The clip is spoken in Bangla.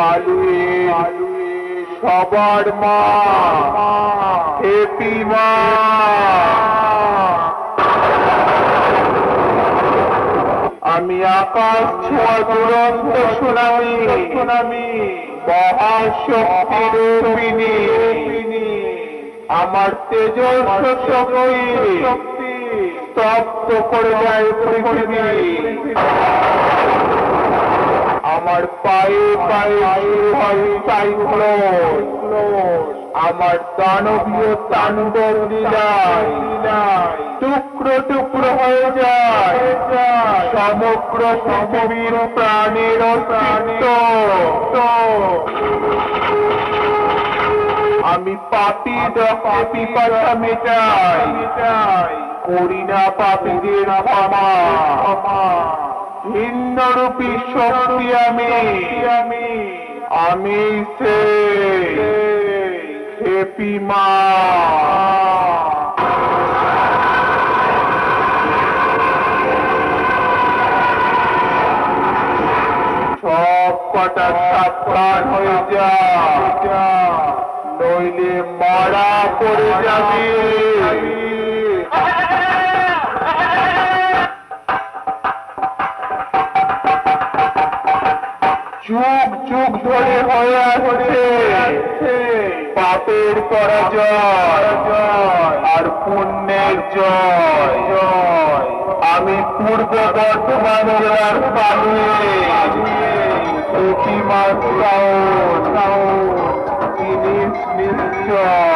কালুয়ে সবার মা হেপি মা আমি আকাশ ছোঁয়া দুরন্ত সুনামি সুনামি মহাশক্তি আমার তেজস্ব শক্তি তপ্ত করে যায় পৃথিবী। আমার পায়ে পায়ে শুরু হয় সাইক্লোন আমার দানবীয় তাণ্ডব টুকরো টুকরো হয়ে যায়। সমগ্র পৃথিবীর প্রাণের আমি পাপি রক্তে পিপাসা মেটাই। করি না পাপীদের ক্ষমা। ভিন্নরূপী শক্তি আমি। আমি। আমি সে। হেপি মা সব কটা সাবধান হয়ে যা। নইলে মারা পড়ে যাবি। যুগ যুগ ধরে হয়ে আসছে পাপের পরাজয় আর পুণ্যের জয়। আমি পূর্ব বর্ধমান জেলার পালিয়ে প্রতিমা সাউন্ড নিশ্চয়।